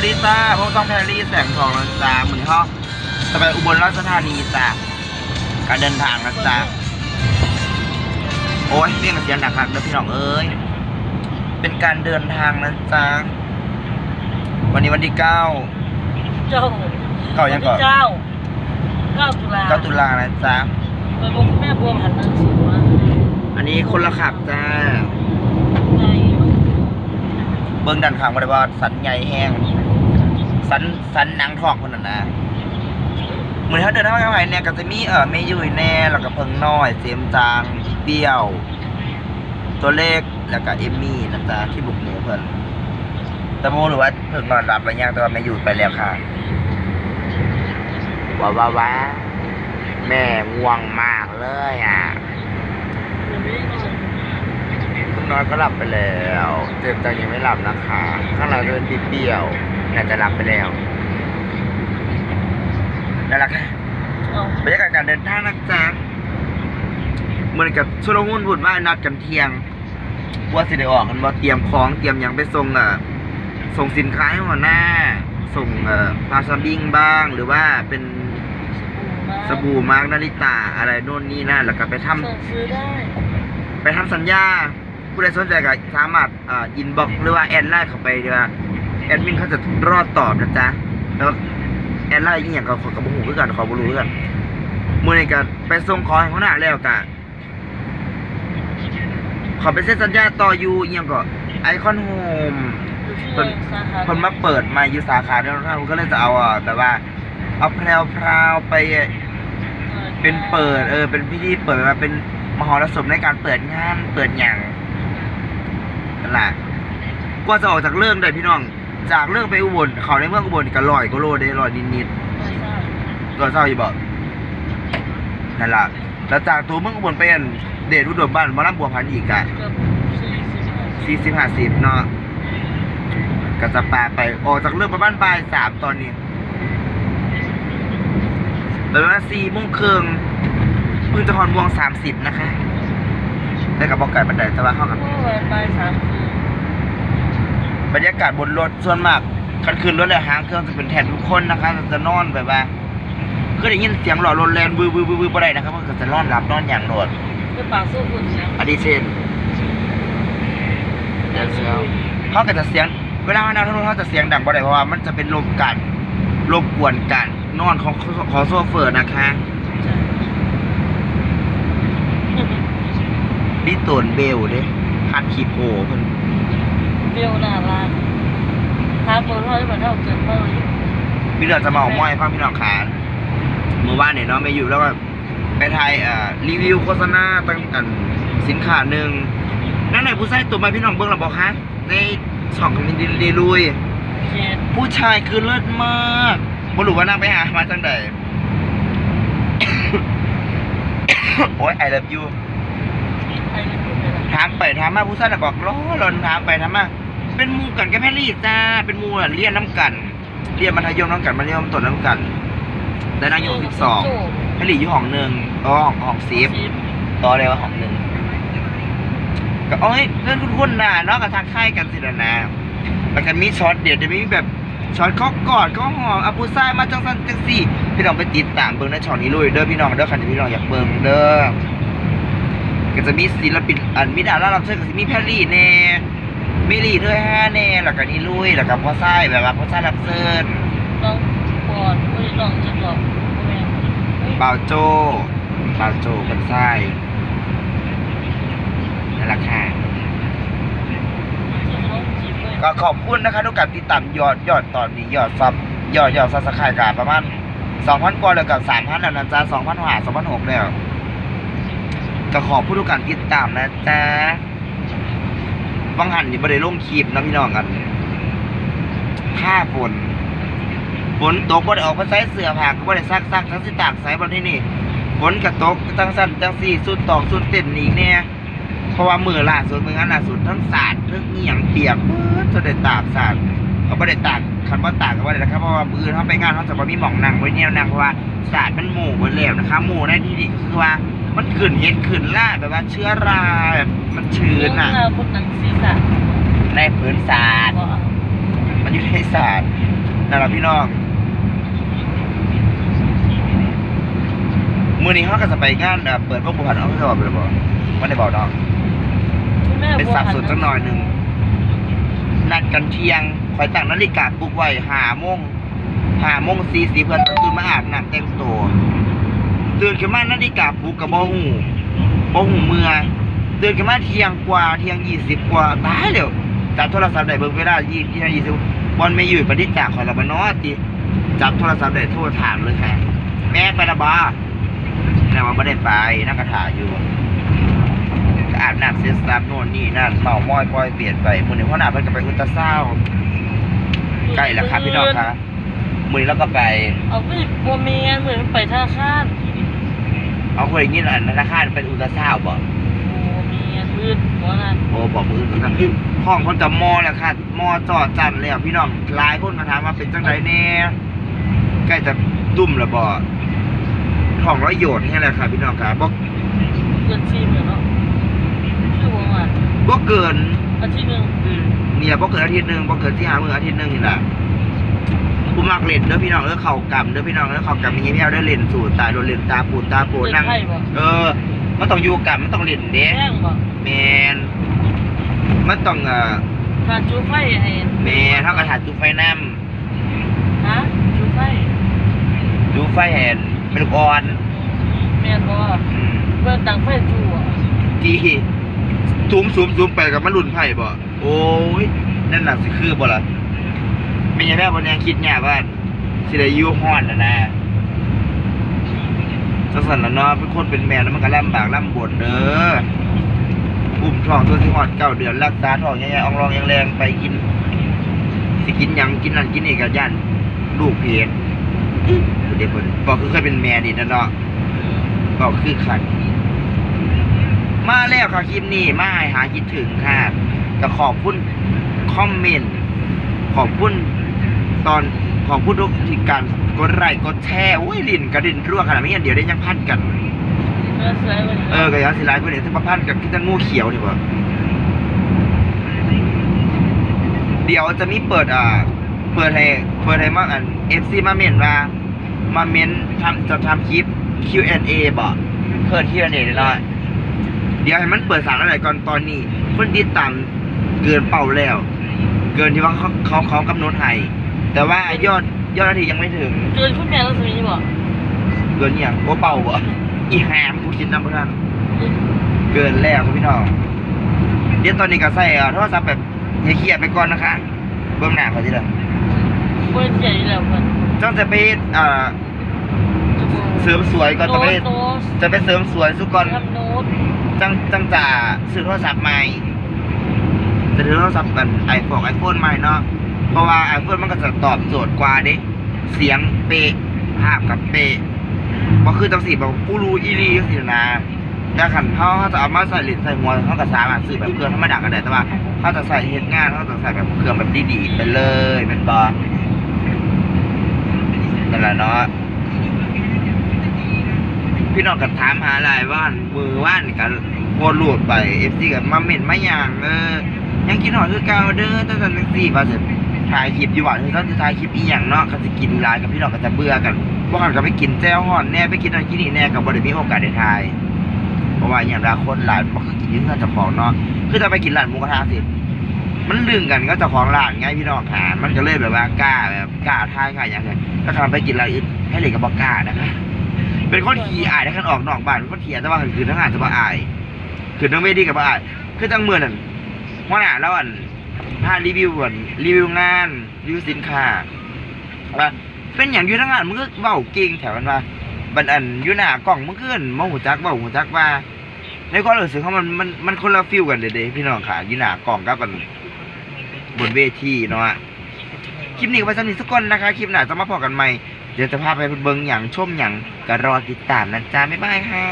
วัสดีจ้าพวกต้องแพรรี่แสงทองนะจ้าเหมือนห้องจะไปอุบลราชธานีจ้าการเดินทางนะจ้าโอ้ยเรียกเสียงหนักครับเด้อพี่น้องเอ้ย เป็นการเดินทางนะจ้าวันนี้วันที่เก้าเจ้าเก้ายังก่อนเจ้าเก้าตุลาเก้าตุลานะจ้าไปบอกแม่บวงหันหนังสือมาอันนี้คนละขับจ้าในเบิ้งดันข้างบริวารสันใหญ่แห้ง สันสันหนังทองคนนั้นนะเหมือนเขาเดินทางมาไงเนี่ยก็จะมีเออเมยุยแน่แล้วก็เพิงน้อยเจมส์จางเปี้ยว ตัวเลขแล้วก็เอมมี่นะจ๊ะที่บุกหนูเพิ่นแต่โมหรือว่าเพิ่งนอนรับอะไรยังแต่ว่าเมยุยไปแล้วค่ะว้าวว้าว้าแม่ง่วงมากเลยอะยังไม่ได้นอนคุณน้อยก็หลับไปแล้ว เจมส์จังยังไม่หลับนะคะ ข้างหลังจะเป็นปีเปียว น่าจะหลับไปแล้วนั่นแหละค่ะเอาบรรยากาศการเดินทางนะจ๊ะเหมือนกับชุลมุนวุ่นวายนัดกันเที่ยง ว่าสิได้ออกกันว่าเตรียมของเตรียมหยังไปส่งอะส่งสินค้าให้หัวหน้า ส่งเอ่อพาซาบิ้งบ้าง หรือว่าเป็นสบู่มาร์กนาริตาอะไรโน่นนี่นั่นแล้วก็ไปทำสั่งซื้อได้ไปทำสัญญาผู้ใดสนใจก็สามารถอ่าอินบ็อกหรือว่าแอดไลน์เข้าไปเดี๋ยว แอดมินเขาจะรอดตอบนะจ๊ะแล้วแอดไลน์อีกอย่างก็ขอกระบุหูคือกันขอบรู้คือกันมือนี้ก็ไปส่งของให้หัวหน้าแล้วกะขอไปเซ็นสัญญาต่ออยู่อีกอย่างก็ไอคอนโฮมอยู่ที่เพิ่นสาขาคนมาเปิดมาอยู่สาขาเดียวกันก็เลยจะเอาอะแบบว่าเอาแพรวพราวๆไปเป็นเปิด เออ เป็นพิธีเปิดมาเป็นมหรสพในการเปิดงานเปิดอย่างนั่นแหละกว่าจะออกจากเรื่องได้พี่น้อง จากเรื่องไปอุบลเขาในเมืองอุบลก็ลอยก็โลได้ลอยนิดๆก็เศร้าอยู่บ่นั่นแหละแล้วจากตัวเมืองอุบลไปอันเดชอุดมบ้านมาลำบัวพันธุ์อีกอะเกือบสี่สิบห้าสี่สิบห้าสิบเนาะก็จะปาไปออกจากเรื่องประมาณบ่ายสามตอนนี้แต่เวลาสี่โมงครึ่งเพิ่งจะคอนวงสามสิบนะคะได้กับบอกไก่บันไดแต่ว่าเข้ากันเมื่อวันไปสามคืน บรรยากาศบนรถส่วนมากคันคืนรถและหางเครื่องจะเป็นแทนทุกคนนะคะจะนอนแบบว่าคือได้ยินเสียงหล่อรถแลนวือวือวือวือบ่ได้นะครับมันก็จะนอนหลับนอนอย่างโดดคือปากสู้คุณนะอันนี้เช่นเดี๋ยวเสียงเขาก็จะเสียงเวลาเขานั่งรถเขาจะเสียงดังบ่ได้เพราะว่ามันจะเป็นลมกันรบกวนกันนอนของของโซเฟอร์นะคะดิโตนเบลเด้ฮัดคีโพเพิ่น เบลน่ารักทาเปิดห้อยเหมือนเท่าเกินเมื่อมีเรื่องจะมาเอาม้อยฟังพี่น้องขานเมื่อวานเนี่ยเนาะไม่อยู่แล้วก็ไปถ่ายเอ่อรีวิวโฆษณาตั้งอันสินค้าหนึ่งนั่นไหนผู้ชายตัวมาพี่น้องเบิ้งหรอบอกคะในช่องมินดีลุยเย็นผู้ชายคือเลิศมากบ่รู้ว่านางไปหามาจังใดโอ้ย I love you ไอ้นี่พูดเลยนะ ถามไปถามมาผู้ชายน่ะบอกล้อหลอนถามไปถามมาเป็นหมูกันกับแพรรี่จ้าเป็นหมูอะเรียนน้ำกัน เรียนมัธยมน้ำกันมัธยมต้นน้ำกันได้นางอยู่สิบสองแพรรี่อยู่ห้องหนึ่งอ๋อห้องห้องสิบสิบต่อเลยว่าห้องหนึ่งก็เอ้ยเพื่อนคุ้นๆน่ะเนาะกับทางค่ายกันสินะนะแล้วกันมีช็อตเด็ดเดี๋ยวมีแบบช็อตเขากอดเขาหอมอาปูซ่ายมาจังสันจังสี่ พี่น้องไปติดตามเบิ้งในช่องนี้เลยเด้อพี่น้องเด้อคันที่พี่น้องอยากเบิ้งเด้อ ก็จะมีศิลปินอันมีดารารับเชิญก็จะมีแพรรี่แน่มิลลี่เธอห้าแน่แล้วก็นี่ลุยแล้วก็พ่อไส้แบบว่าพ่อไส้รับเชิญลองปอดไม่ลองจะหลอกแม่บ่าวโจบ่าวโจคนไส้นั่นแหละค่ะที่เขาจีบเลยก็ขอบคุณนะคะทุกการติดตามยอดยอดตอนนี้ยอดซับยอดยอดซับสไครต์กันประมาณสองพันกว่าแล้วกับสามพันแล้วนะจ๊ะสองพันห้าสองพันหกแล้ว ก็ขอบผู้ทุการติดตามนะจ๊ะบางหันนี่ไม่ได้ลงคลิปนะพี่น้องกันผ้าฝนฝนตกบ่ได้ออกไปใส่เสื้อผ้าก็บ่ได้ซักซักทั้งสิตากใส่บนที่นี่ฝนกระตกทั้งสั้นทั้งสี่สุดตอกสุดเต้นอีกเนี่ยเพราะว่ามือล่าสุดมืองานล่าสุดทั้งสาดทั้งเงียงเปียกเบิดจนได้ตากสาด เขาไม่ได้ตากคันว่าตากก็ว่าได้นะครับเพราะว่ามือเขาไปงานเขาจะบ่มีหม่องนั่งไว้เนี่ยนั่งเพราะว่าสาดมันหมู่หมดแล้วนะคะหมู่ในที่นี่คือว่ามันขึ้นเห็ดขึ้นล่าแบบว่าเชื้อราแบบมันชื้นอะเราบนหนังศีรษะในพื้นสาดบอกมันอยู่ในสาดเนั่นแหละพี่น้องมือนี้เขาก็จะไปงานเอ่อเปิดพวกผู้พันเอาเขาจะบอกไปเลยบอกไม่ได้บอกน้องคุณแม่เป็นบัวสับหันสนจังหน่อยหนึ่ง นัดกันเที่ยงคอยตั้งนาฬิกาปลุกไว้หาโมงหาโมงสี่สีเพื่อนตื่นมาอาบน้ำเต็มตัวตื่นขึ้นมานาฬิกาปลุกกับบ่หูบ่หูเมื่อตื่นขึ้นมาเที่ยงกว่าเที่ยงยี่สิบกว่าตายเร็วจับโทรศัพท์ได้เบิ่งเวลายี่ที่ยี่สิบบอลไม่อยู่ปฏิจากขอยละบนอติจับโทรศัพท์ได้โทรถามเลยค่แม่ไปละบ้าแม่ว่าไม่ได้ไปนั่งกระถาอยู่ อาบน้ำเสร็จสับโน่นนี่นั่นเมามอยปล่อยเปลี่ยนไปมือหนึ่งพ่อหน้าเพิ่นก็ไปอุลตราซาวด์ใกล้แล้วครับพี่น้องครับมือนี้เราก็ไป เอาไปบัวเมียนเหมือนไปท่าข้ามเอาคนอย่างนี้อันธนาคารเป็นอุลตราซาวด์บ่บัวเมียนมืดหัวนั่นโอ้บอกมืออื่นครับห้องคนจะมอแล้วค่ะมอจอดจันแล้วพี่น้องหลายคนมาถามว่าเป็นจังไดแน่ใกล้จะดุ่มแล้วบ่ท้องร้อยโยนนี่แหละครับพี่น้องครับบ่ เกินซีมเลยเนาะชื่อวงอะ บ่เกินอาทิตย์หนึ่งอืมเนี่ยบ่เกินอาทิตย์หนึงบ่เกินที่หามืออาทิตย์หนึงนี่แหละกูมักเล่นเด้อพี่น้องเด้อเข่ากำเด้อพี่น้องเด้อเข่ากำมีพี่เอาได้เล่นสู่ตายโดนเล่นตาปูดตาโปดนั่งไพ่บ่ เออมันต้องอยู่กันมันต้องเล่นเด้แห้งบ่แมนมันต้องเอ่อทานจูไฟให้แมนเท่ากับถาดจุไฟน้ฮะจูไฟำจุไฟแหนเป็นลูกอ่อนแม่นบ่อืม เบิ่งตังไฟจูอะ จี ซูมซูมซูมไปกับมันรุ่นไผ่บ่โอ้ยนั่นหน่ะสิคือบ่ล่ะม่ใช่แม่บนยังคิดเนี่ยว่าสิได้ยู่ฮ้อนนะนะจังสันละเนาะเป็นคนเป็นแม่แล้วมันก็ลำบากลำบนเด้ออุ้มท้องตัวสิฮอดเก้าเดือนรักษาท้องใหญ่ๆอองรองแรงๆไปกิน สิกินยังกินนั่นกินนี่ก็ย่านลูกเพจเด็กคนบอกคือเคยเป็นแม่ดินะเนาะบอกคือขัน มาแล้วค่ะคลิปนี้มาให้หาคิดถึงค่ะก็ขอบคุณคอมเมนต์ขอบคุณตอนขอบคุณทุกที่การกดไลค์กดแชร์โอ้ยลินกระดินรั่วขนาดนี้เดี๋ยวได้ยังพันกันเมื่อสวยวันเออก็ยังสิไลค์เพื่อนเห็นที่มาพันกันที่จะงูเขียวนี่บ่เดี๋ยวจะมีเปิดอ่าเปิดให้เปิดให้มาอัน FC มาเมนว่ามาเมนทำจะทำคลิป Q&A บ่เปิด Q&A ได้หน่อย เดี๋ยวให้มันเปิดสารอะไรก่อนตอนนี้คนติดตามเกินเป่าแล้ว เกินที่ว่าเขาเขาเขากำหนดให้แต่ว่ายอดยอดนาทียังไม่ถึง เกินคุณแม่แล้วสมีบ่เกินเนี่ยงโอ้เป่าบ่อีแฮมกูคิดนำเพื่อนเกินแล้วครับพี่น้องเดี๋ยวตอนนี้ก็ใส่เอ่อโทรศัพท์แบบเคลียร์ๆไปก่อนนะคะเบื้องหน้าเขาที่ละเบิ่งใหญ่แล้วเพิ่นจ้องจะไปเอ่อเสริมสวยก่อนจะไปโน้ตจะไปเสริมสวยสุก่อนทำโน้ ตจังจังจะซื้อโทรศัพท์ใหม่จะถือโทรศัพท์กันไอโฟนไอโฟนใหม่เนาะเพราะว่าไอโฟนมันก็จะตอบโจทย์กว่าเด้เสียงเป๊ะภาพกับเป๊ะบ่คือจังสีแบบกูรู้อีหลีจังสีนะแต่ขันเขาเขาจะเอามาใส่หลินใส่หัวเขาก็สามารถซื้อแบบเครื่องธรรมดาก็ได้แต่ว่าเขาจะใส่เฮ็ดงานเขาจะใส่แบบเครื่องแบบดีๆไปเลยเป็นบอนั่นแหละเนาะพี่น้องก็ถามหาหลายว่านมือว่านกัน โคตรหลุดไปเอฟซีกับมาเม่นมาอย่างเออยังกินหอยคือเก่าเด้อตั้งแต่นังสี่ว่าจถ่ายคลิปอยู่หวานคือต้องจะถ่ายคลิปอีหยังเนาะก็จะกินลายกับพี่น้องก็จะเบื่อกันบ่หันก็ไปกินแจ้วห่อนแน่ไปกินนั่นกินนี่แน่ก็บ่ได้มีโอกาสได้ถ่ายเพราะว่าอย่างละคนหลานบ่คือกินยืนเงินเจ้าของเนาะคือถ้าไปกินร้านหมูกระทะสิมันลึงกันก็เจ้าของร้านไงพี่น้องค่ะมันก็เลยแบบว่ากล้าแบบกล้าถ่ายกล้าอย่างเงี้ยถ้าใครไปกินร้านอื่นให้เลยก็บ่กล้านะคะเป็นคนขี้อายถ้าคันออกนอกบ้านเป็นคนขี้อายแต่ว่าคือทั้งงานจะบ่อาย คือทั้งเวทีกับอายคือตั้งมือนั่นหัวหน้าแล้วอันพารีวิวอันรีวิวงานรีวิวสินค้าว่าเป็นอย่างอยู่ทั้งงานมึงก็เว้าเก่งแถวนั้นว่าบันอันอยู่หน้ากล้องมึงขึ้นมาหูจักเว้าหูจักว่าในความรู้สึกของมันมันมันคนละฟิลกันเด้ๆพี่น้องค่ะอยู่หน้ากล้องกับอันบนเวทีเนาะคลิปนี้ก็ไปสำหรับทุกคนนะคะ คลิปหน้าจะมาพอกันใหม่ เดี๋ยวจะพาไปเบิ่งอย่างชมอย่างก็รอติดตามนะจ๊ะ บ๊ายบายค่ะ